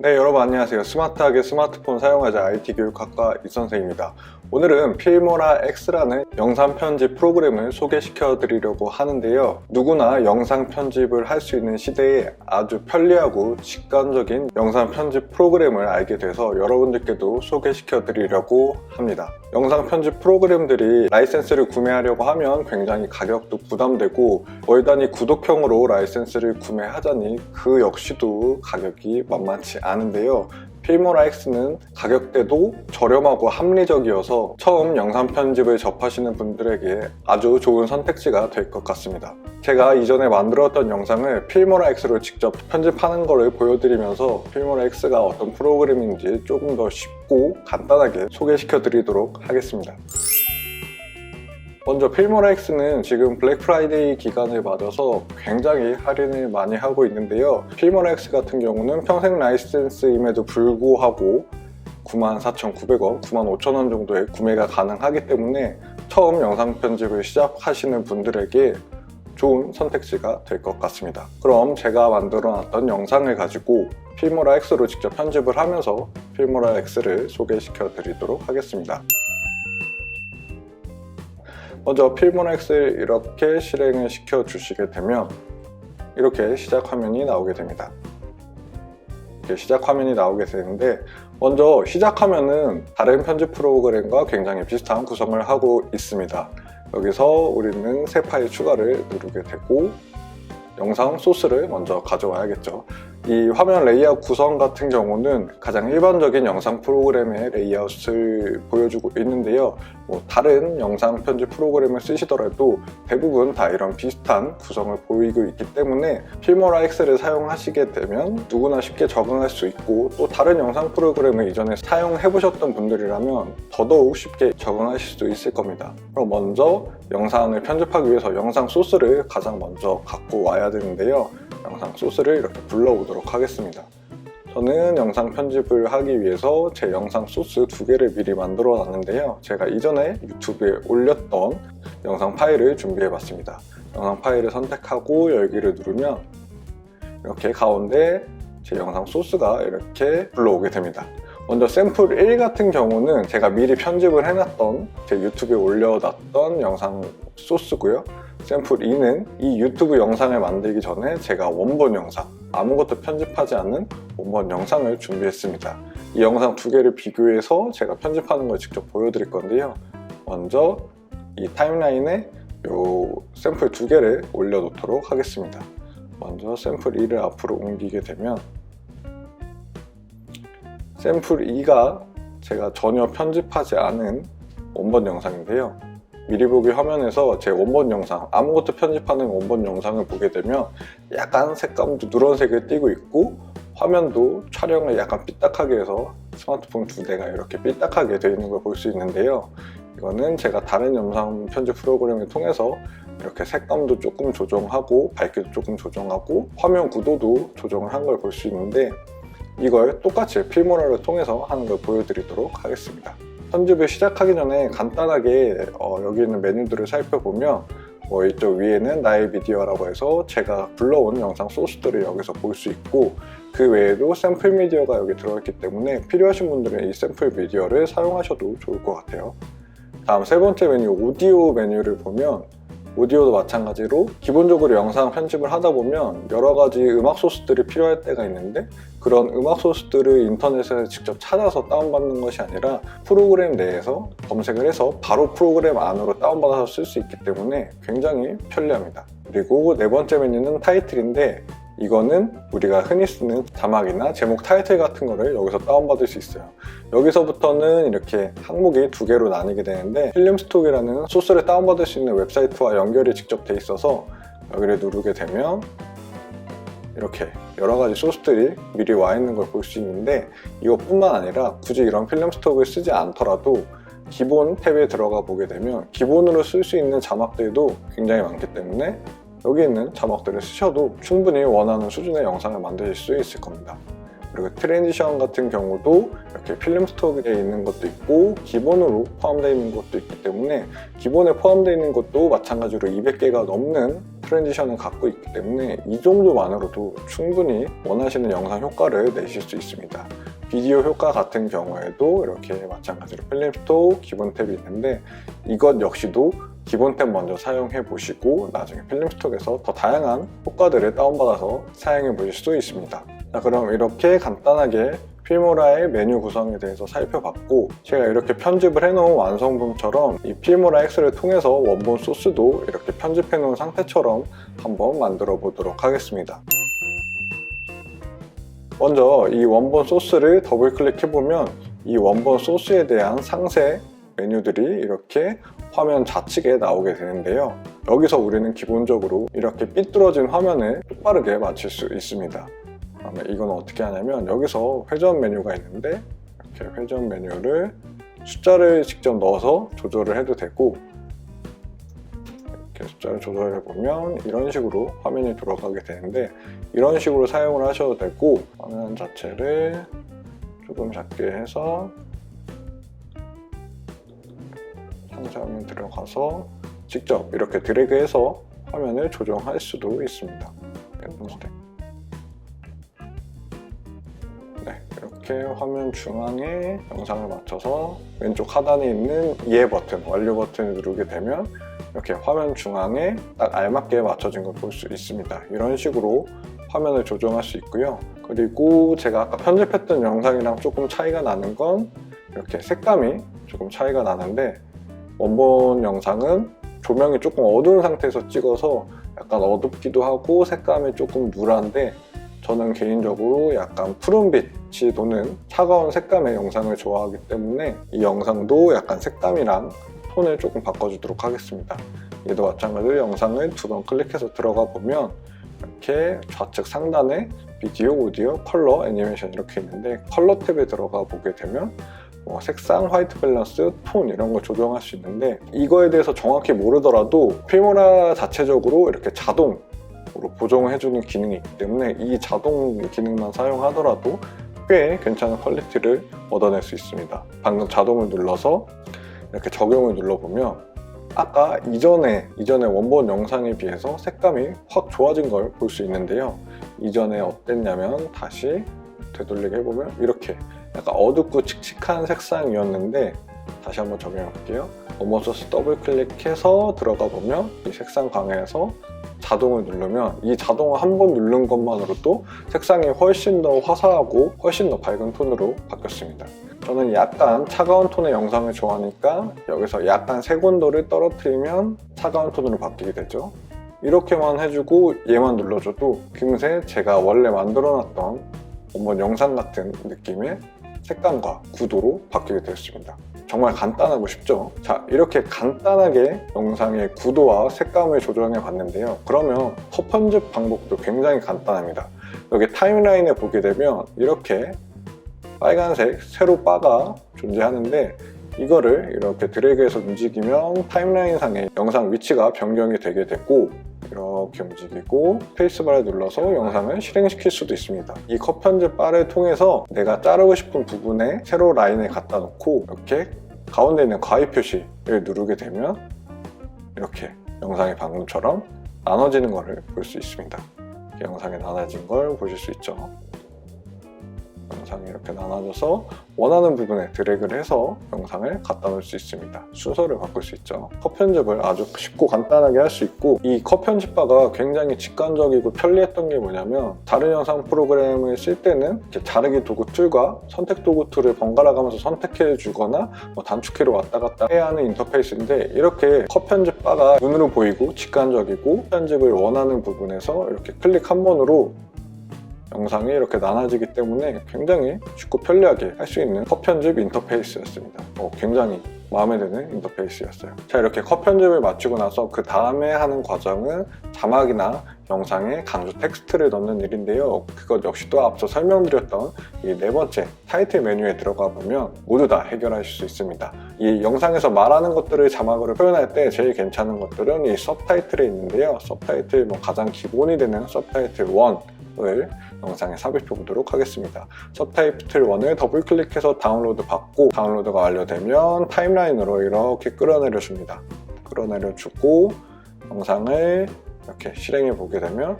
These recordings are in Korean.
네, 여러분 안녕하세요. 스마트하게 스마트폰 사용하자 IT 교육학과 이선생입니다. 오늘은 필모라 X라는 영상 편집 프로그램을 소개시켜 드리려고 하는데요. 누구나 영상 편집을 할 수 있는 시대에 아주 편리하고 직관적인 영상 편집 프로그램을 알게 돼서 여러분들께도 소개시켜 드리려고 합니다. 영상 편집 프로그램들이 라이센스를 구매하려고 하면 굉장히 가격도 부담되고 월 단위 구독형으로 라이센스를 구매하자니 그 역시도 가격이 만만치 않은데요. 필모라 X는 가격대도 저렴하고 합리적이어서 처음 영상 편집을 접하시는 분들에게 아주 좋은 선택지가 될 것 같습니다. 제가 이전에 만들었던 영상을 필모라 X로 직접 편집하는 것을 보여드리면서 필모라 X가 어떤 프로그램인지 조금 더 쉽고 간단하게 소개시켜 드리도록 하겠습니다. 먼저 필모라 X는 지금 블랙 프라이데이 기간을 맞아서 굉장히 할인을 많이 하고 있는데요. 필모라 X 같은 경우는 평생 라이센스임에도 불구하고 94,900원, 95,000원 정도에 구매가 가능하기 때문에 처음 영상 편집을 시작하시는 분들에게 좋은 선택지가 될 것 같습니다. 그럼 제가 만들어 놨던 영상을 가지고 필모라 X로 직접 편집을 하면서 필모라 X를 소개시켜 드리도록 하겠습니다. 먼저 필모라 X를 이렇게 실행을 시켜 주시게 되면 이렇게 시작 화면이 나오게 됩니다. 이렇게 시작 화면이 나오게 되는데 먼저 시작하면은 다른 편집 프로그램과 굉장히 비슷한 구성을 하고 있습니다. 여기서 우리는 새 파일 추가를 누르게 되고 영상 소스를 먼저 가져와야겠죠. 이 화면 레이아웃 구성 같은 경우는 가장 일반적인 영상 프로그램의 레이아웃을 보여주고 있는데요. 뭐 다른 영상 편집 프로그램을 쓰시더라도 대부분 다 이런 비슷한 구성을 보이고 있기 때문에 필모라 X를 사용하시게 되면 누구나 쉽게 적응할 수 있고 또 다른 영상 프로그램을 이전에 사용해 보셨던 분들이라면 더더욱 쉽게 적응하실 수 있을 겁니다. 그럼 먼저 영상을 편집하기 위해서 영상 소스를 가장 먼저 갖고 와야 되는데요. 영상 소스를 이렇게 불러오도록 하겠습니다. 저는 영상 편집을 하기 위해서 제 영상 소스 두 개를 미리 만들어 놨는데요. 제가 이전에 유튜브에 올렸던 영상 파일을 준비해 봤습니다. 영상 파일을 선택하고 열기를 누르면 이렇게 가운데 제 영상 소스가 이렇게 불러오게 됩니다. 먼저 샘플 1 같은 경우는 제가 미리 편집을 해놨던 제 유튜브에 올려놨던 영상 소스고요. 샘플 2는 이 유튜브 영상을 만들기 전에 제가 원본 영상, 아무것도 편집하지 않는 원본 영상을 준비했습니다. 이 영상 두 개를 비교해서 제가 편집하는 걸 직접 보여드릴 건데요. 먼저 이 타임라인에 이 샘플 두 개를 올려놓도록 하겠습니다. 먼저 샘플 2를 앞으로 옮기게 되면 샘플 2가 제가 전혀 편집하지 않은 원본 영상인데요. 미리 보기 화면에서 제 원본 영상, 아무것도 편집하는 원본 영상을 보게 되면 약간 색감도 누런색을 띠고 있고 화면도 촬영을 약간 삐딱하게 해서 스마트폰 두 대가 이렇게 삐딱하게 되어 있는 걸 볼 수 있는데요. 이거는 제가 다른 영상 편집 프로그램을 통해서 이렇게 색감도 조금 조정하고 밝기도 조금 조정하고 화면 구도도 조정을 한 걸 볼 수 있는데 이걸 똑같이 필모라를 통해서 하는 걸 보여드리도록 하겠습니다. 편집을 시작하기 전에 간단하게 어, 여기 있는 메뉴들을 살펴보면 뭐 이쪽 위에는 나의 미디어라고 해서 제가 불러온 영상 소스들을 여기서 볼 수 있고 그 외에도 샘플 미디어가 여기 들어있기 때문에 필요하신 분들은 이 샘플 미디어를 사용하셔도 좋을 것 같아요. 다음 세 번째 메뉴 오디오 메뉴를 보면 오디오도 마찬가지로 기본적으로 영상 편집을 하다 보면 여러 가지 음악 소스들이 필요할 때가 있는데 그런 음악 소스들을 인터넷에서 직접 찾아서 다운받는 것이 아니라 프로그램 내에서 검색을 해서 바로 프로그램 안으로 다운받아서 쓸 수 있기 때문에 굉장히 편리합니다. 그리고 네 번째 메뉴는 타이틀인데 이거는 우리가 흔히 쓰는 자막이나 제목 타이틀 같은 거를 여기서 다운받을 수 있어요. 여기서부터는 이렇게 항목이 두 개로 나뉘게 되는데 필름스톡이라는 소스를 다운받을 수 있는 웹사이트와 연결이 직접 돼 있어서 여기를 누르게 되면 이렇게 여러 가지 소스들이 미리 와 있는 걸 볼 수 있는데 이것뿐만 아니라 굳이 이런 필름 스톡을 쓰지 않더라도 기본 탭에 들어가 보게 되면 기본으로 쓸 수 있는 자막들도 굉장히 많기 때문에 여기 있는 자막들을 쓰셔도 충분히 원하는 수준의 영상을 만드실 수 있을 겁니다. 그리고 트랜지션 같은 경우도 이렇게 필름 스톡에 있는 것도 있고 기본으로 포함되어 있는 것도 있기 때문에 기본에 포함되어 있는 것도 마찬가지로 200개가 넘는 트랜지션을 갖고 있기 때문에 이 정도만으로도 충분히 원하시는 영상 효과를 내실 수 있습니다. 비디오 효과 같은 경우에도 이렇게 마찬가지로 필름 스톡 기본 탭이 있는데 이것 역시도 기본 탭 먼저 사용해 보시고 나중에 필름 스톡에서 더 다양한 효과들을 다운받아서 사용해 보실 수 있습니다. 자, 그럼 이렇게 간단하게 필모라의 메뉴 구성에 대해서 살펴봤고 제가 이렇게 편집을 해놓은 완성품처럼 이 필모라 X를 통해서 원본 소스도 이렇게 편집해 놓은 상태처럼 한번 만들어 보도록 하겠습니다. 먼저 이 원본 소스를 더블 클릭해보면 이 원본 소스에 대한 상세 메뉴들이 이렇게 화면 좌측에 나오게 되는데요. 여기서 우리는 기본적으로 이렇게 삐뚤어진 화면을 똑바르게 맞출 수 있습니다. 그러면 이건 어떻게 하냐면 여기서 회전 메뉴가 있는데 이렇게 회전 메뉴를 숫자를 직접 넣어서 조절을 해도 되고 이렇게 숫자를 조절해 보면 이런 식으로 화면이 돌아가게 되는데 이런 식으로 사용을 하셔도 되고 화면 자체를 조금 작게 해서 상세화면 들어가서 직접 이렇게 드래그해서 화면을 조정할 수도 있습니다. 네, 이렇게 화면 중앙에 영상을 맞춰서 왼쪽 하단에 있는 이해 버튼, 완료 버튼을 누르게 되면 이렇게 화면 중앙에 딱 알맞게 맞춰진 걸 볼 수 있습니다. 이런 식으로 화면을 조정할 수 있고요. 그리고 제가 아까 편집했던 영상이랑 조금 차이가 나는 건 이렇게 색감이 조금 차이가 나는데 원본 영상은 조명이 조금 어두운 상태에서 찍어서 약간 어둡기도 하고 색감이 조금 누란데 저는 개인적으로 약간 푸른빛이 도는 차가운 색감의 영상을 좋아하기 때문에 이 영상도 약간 색감이랑 톤을 조금 바꿔주도록 하겠습니다. 얘도 마찬가지로 영상을 두 번 클릭해서 들어가 보면 이렇게 좌측 상단에 비디오, 오디오, 컬러, 애니메이션 이렇게 있는데 컬러 탭에 들어가 보게 되면 뭐 색상, 화이트 밸런스, 톤 이런 걸 조정할 수 있는데 이거에 대해서 정확히 모르더라도 필모라 자체적으로 이렇게 자동 으로 보정을 해주는 기능이 있기 때문에 이 자동 기능만 사용하더라도 꽤 괜찮은 퀄리티를 얻어낼 수 있습니다. 방금 자동을 눌러서 이렇게 적용을 눌러보면 아까 이전에 이전에 원본 영상에 비해서 색감이 확 좋아진 걸 볼 수 있는데요. 이전에 어땠냐면 다시 되돌리게 해보면 이렇게 약간 어둡고 칙칙한 색상이었는데 다시 한번 적용해 볼게요. 원본 소스 더블 클릭해서 들어가 보면 이 색상 강화에서 자동을 누르면 이 자동을 한 번 누른 것만으로도 색상이 훨씬 더 화사하고 훨씬 더 밝은 톤으로 바뀌었습니다. 저는 약간 차가운 톤의 영상을 좋아하니까 여기서 약간 색온도를 떨어뜨리면 차가운 톤으로 바뀌게 되죠. 이렇게만 해주고 얘만 눌러줘도 금세 제가 원래 만들어놨던 원본 영상 같은 느낌의 색감과 구도로 바뀌게 되었습니다. 정말 간단하고 쉽죠? 자, 이렇게 간단하게 영상의 구도와 색감을 조정해 봤는데요. 그러면 컷 편집 방법도 굉장히 간단합니다. 여기 타임라인에 보게 되면 이렇게 빨간색 세로 바가 존재하는데 이거를 이렇게 드래그해서 움직이면 타임라인 상에 영상 위치가 변경이 되게 되고 이렇게 움직이고 스페이스바를 눌러서 영상을 실행시킬 수도 있습니다. 이 컷 편집 바를 통해서 내가 자르고 싶은 부분에 세로 라인을 갖다 놓고 이렇게 가운데 있는 가위 표시를 누르게 되면 이렇게 영상이 방금처럼 나눠지는 것을 볼 수 있습니다. 영상이 나눠진 걸 보실 수 있죠. 영상이 이렇게 나눠져서 원하는 부분에 드래그를 해서 영상을 갖다 놓을 수 있습니다. 순서를 바꿀 수 있죠. 컷 편집을 아주 쉽고 간단하게 할 수 있고 이 컷 편집바가 굉장히 직관적이고 편리했던 게 뭐냐면 다른 영상 프로그램을 쓸 때는 이렇게 자르기 도구 툴과 선택 도구 툴을 번갈아 가면서 선택해 주거나 뭐 단축키로 왔다 갔다 해야 하는 인터페이스인데 이렇게 컷 편집바가 눈으로 보이고 직관적이고 편집을 원하는 부분에서 이렇게 클릭 한 번으로 영상이 이렇게 나눠지기 때문에 굉장히 쉽고 편리하게 할 수 있는 컷 편집 인터페이스였습니다. 어, 굉장히 마음에 드는 인터페이스였어요. 자 이렇게 컷 편집을 마치고 나서 그 다음에 하는 과정은 자막이나 영상에 강조 텍스트를 넣는 일인데요. 그것 역시도 앞서 설명드렸던 이 네 번째 타이틀 메뉴에 들어가 보면 모두 다 해결하실 수 있습니다. 이 영상에서 말하는 것들을 자막으로 표현할 때 제일 괜찮은 것들은 이 서브타이틀에 있는데요. 서브타이틀 뭐 가장 기본이 되는 서브타이틀 1을 영상에 삽입해 보도록 하겠습니다. 서브타이틀 1을 더블 클릭해서 다운로드 받고 다운로드가 완료되면 타임라인으로 이렇게 끌어내려 줍니다. 끌어내려 주고 영상을 이렇게 실행해 보게 되면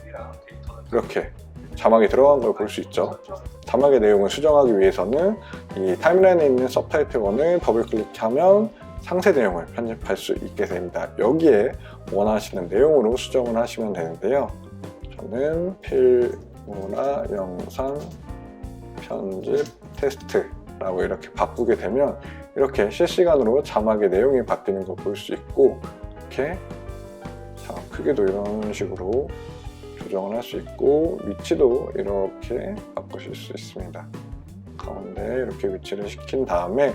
이렇게 자막이 들어간 걸 볼 수 있죠. 자막의 내용을 수정하기 위해서는 이 타임라인에 있는 서브타이틀원을 더블 클릭하면 상세 내용을 편집할 수 있게 됩니다. 여기에 원하시는 내용으로 수정을 하시면 되는데요. 저는 필모나 영상 편집 테스트라고 이렇게 바꾸게 되면 이렇게 실시간으로 자막의 내용이 바뀌는 걸볼수 있고 이렇게 크기도 이런 식으로 조정을 할 수 있고 위치도 이렇게 바꾸실 수 있습니다. 가운데 이렇게 위치를 시킨 다음에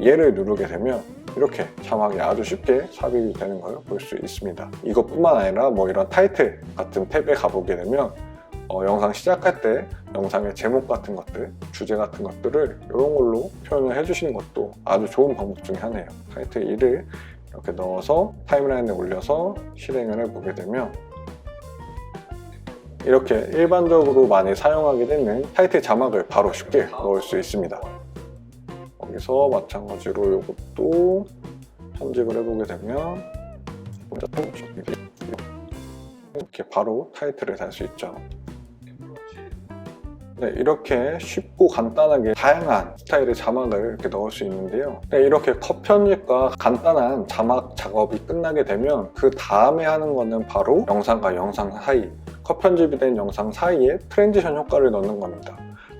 얘를 누르게 되면 이렇게 자막이 아주 쉽게 삽입이 되는 걸 볼 수 있습니다. 이것뿐만 아니라 뭐 이런 타이틀 같은 탭에 가보게 되면 어, 영상 시작할 때 영상의 제목 같은 것들, 주제 같은 것들을 이런 걸로 표현을 해주시는 것도 아주 좋은 방법 중에 하나예요. 타이틀 1을 이렇게 넣어서 타임라인에 올려서 실행을 해보게 되면 이렇게 일반적으로 많이 사용하게 되는 타이틀 자막을 바로 쉽게 넣을 수 있습니다. 여기서 마찬가지로 이것도 편집을 해보게 되면 이렇게 바로 타이틀을 달 수 있죠. 네, 이렇게 쉽고 간단하게 다양한 스타일의 자막을 이렇게 넣을 수 있는데요. 네, 이렇게 컷 편집과 간단한 자막 작업이 끝나게 되면 그 다음에 하는 거는 바로 영상과 영상 사이, 컷 편집이 된 영상 사이에 트랜지션 효과를 넣는 겁니다.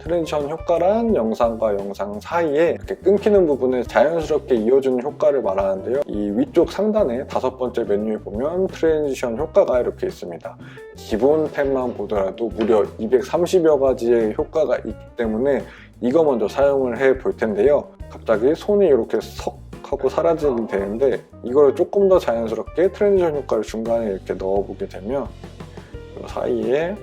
트랜지션 효과란 영상과 영상 사이에 이렇게 끊기는 부분을 자연스럽게 이어주는 효과를 말하는데요. 이 위쪽 상단에 다섯 번째 메뉴에 보면 트랜지션 효과가 이렇게 있습니다. 기본 탭만 보더라도 무려 230여 가지의 효과가 있기 때문에 이거 먼저 사용을 해 볼 텐데요. 갑자기 손이 이렇게 석 하고 사라지게 되는데 이거를 조금 더 자연스럽게 트랜지션 효과를 중간에 이렇게 넣어보게 되면 이 사이에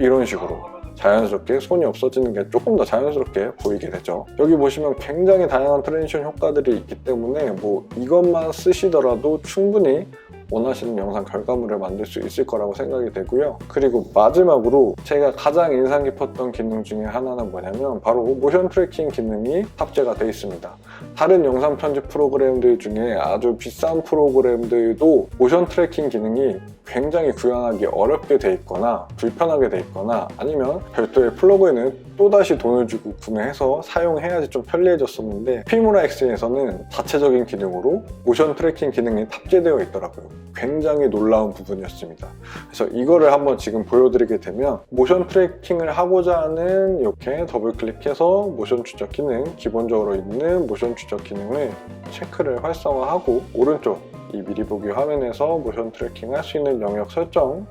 이런 식으로 자연스럽게 손이 없어지는 게 조금 더 자연스럽게 보이게 되죠. 여기 보시면 굉장히 다양한 트랜지션 효과들이 있기 때문에 뭐 이것만 쓰시더라도 충분히 원하시는 영상 결과물을 만들 수 있을 거라고 생각이 되고요. 그리고 마지막으로 제가 가장 인상 깊었던 기능 중에 하나는 뭐냐면 바로 모션 트래킹 기능이 탑재가 되어 있습니다. 다른 영상 편집 프로그램들 중에 아주 비싼 프로그램들도 모션 트래킹 기능이 굉장히 구현하기 어렵게 돼 있거나 불편하게 돼 있거나 아니면 별도의 플러그인을 또다시 돈을 주고 구매해서 사용해야지 좀 편리해졌었는데 필모라 X에서는 자체적인 기능으로 모션 트래킹 기능이 탑재되어 있더라고요. 굉장히 놀라운 부분이었습니다. 그래서 이거를 한번 지금 보여드리게 되면 모션 트래킹을 하고자 하는 이렇게 더블 클릭해서 모션 추적 기능 기본적으로 있는 모션 추적 기능을 체크를 활성화하고 오른쪽 이 미리 보기 화면에서 모션 트래킹 할 수 있는 영역 설정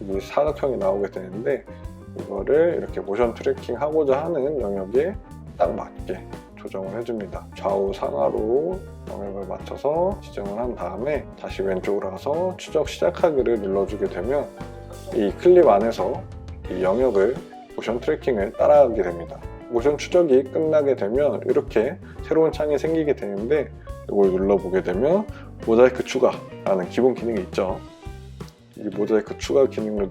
이 사각형이 나오게 되는데 이거를 이렇게 모션 트래킹 하고자 하는 영역에 딱 맞게 조정을 해줍니다. 좌우 상하로 영역을 맞춰서 지정을 한 다음에 다시 왼쪽으로 가서 추적 시작하기를 눌러주게 되면 이 클립 안에서 이 영역을 모션 트래킹을 따라가게 됩니다. 모션 추적이 끝나게 되면 이렇게 새로운 창이 생기게 되는데 이걸 눌러보게 되면 모자이크 추가라는 기본 기능이 있죠. 이 모자이크 추가 기능을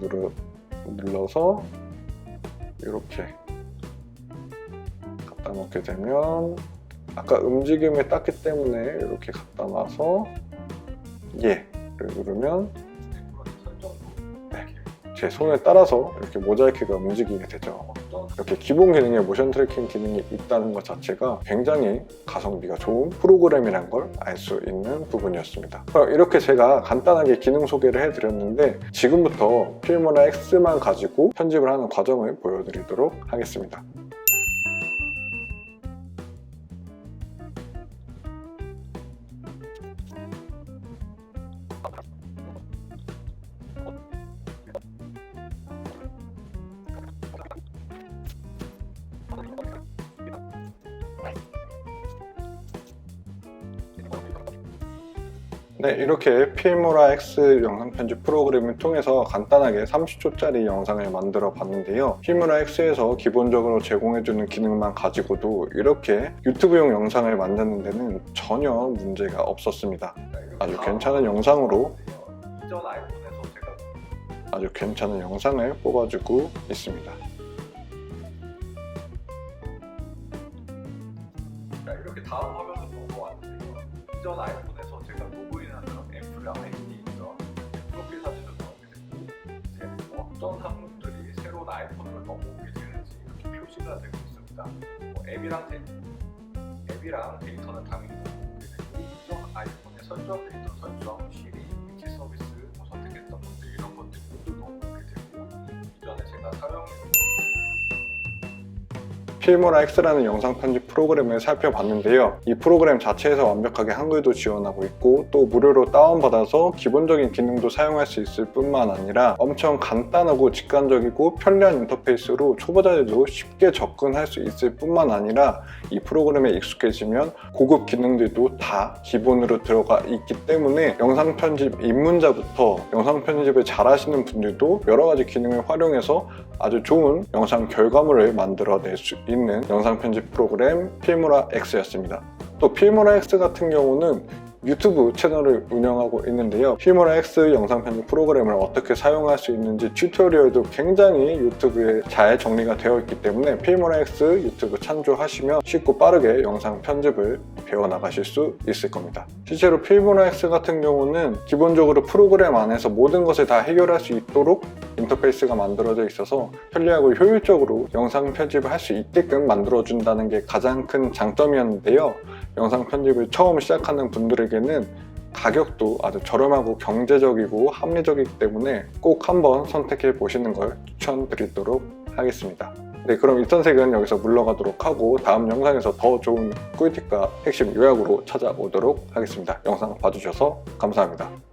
눌러서 이렇게 갖다 놓게 되면 아까 움직임을 땄기 때문에 이렇게 갖다 놔서 예를 누르면 네, 제 손을 따라서 이렇게 모자이크가 움직이게 되죠. 이렇게 기본 기능에 모션 트래킹 기능이 있다는 것 자체가 굉장히 가성비가 좋은 프로그램이란 걸 알 수 있는 부분이었습니다. 그럼 이렇게 제가 간단하게 기능 소개를 해드렸는데 지금부터 필모나 X만 가지고 편집을 하는 과정을 보여드리도록 하겠습니다. 네, 이렇게 필모라 X 영상 편집 프로그램을 통해서 간단하게 30초짜리 영상을 만들어 봤는데요. 필모라 X에서 기본적으로 제공해주는 기능만 가지고도 이렇게 유튜브용 영상을 만드는 데는 전혀 문제가 없었습니다. 아주 괜찮은 영상으로 아주 괜찮은 영상을 뽑아주고 있습니다. 자, 이렇게 다음 화면을 보고 왔는데요. 이전 아이폰 있습니다. 뭐 앱이랑 데, 앱이랑 데이터는 당연히 되고 이전 아이폰에 설정되어 있던 설정, 시리, 위치 서비스, 뭐 선택했던 것들 이런 것들이 모두 넘어오게 되고 이전에 제가 사용했던 필모라 X라는 영상 편집 프로그램을 살펴봤는데요. 이 프로그램 자체에서 완벽하게 한글도 지원하고 있고 또 무료로 다운받아서 기본적인 기능도 사용할 수 있을 뿐만 아니라 엄청 간단하고 직관적이고 편리한 인터페이스로 초보자들도 쉽게 접근할 수 있을 뿐만 아니라 이 프로그램에 익숙해지면 고급 기능들도 다 기본으로 들어가 있기 때문에 영상 편집 입문자부터 영상 편집을 잘하시는 분들도 여러 가지 기능을 활용해서 아주 좋은 영상 결과물을 만들어낼 수 있는 영상 편집 프로그램 필모라 X였습니다. 또 필모라 X 같은 경우는 유튜브 채널을 운영하고 있는데요. 필모라 X 영상 편집 프로그램을 어떻게 사용할 수 있는지 튜토리얼도 굉장히 유튜브에 잘 정리가 되어 있기 때문에 필모라 X 유튜브 참조하시면 쉽고 빠르게 영상 편집을 배워나가실 수 있을 겁니다. 실제로 필모라 X 같은 경우는 기본적으로 프로그램 안에서 모든 것을 다 해결할 수 있도록 인터페이스가 만들어져 있어서 편리하고 효율적으로 영상 편집을 할 수 있게끔 만들어준다는 게 가장 큰 장점이었는데요. 영상 편집을 처음 시작하는 분들에게는 가격도 아주 저렴하고 경제적이고 합리적이기 때문에 꼭 한번 선택해 보시는 걸 추천드리도록 하겠습니다. 네, 그럼 이선색은 여기서 물러가도록 하고 다음 영상에서 더 좋은 꿀팁과 핵심 요약으로 찾아오도록 하겠습니다. 영상 봐주셔서 감사합니다.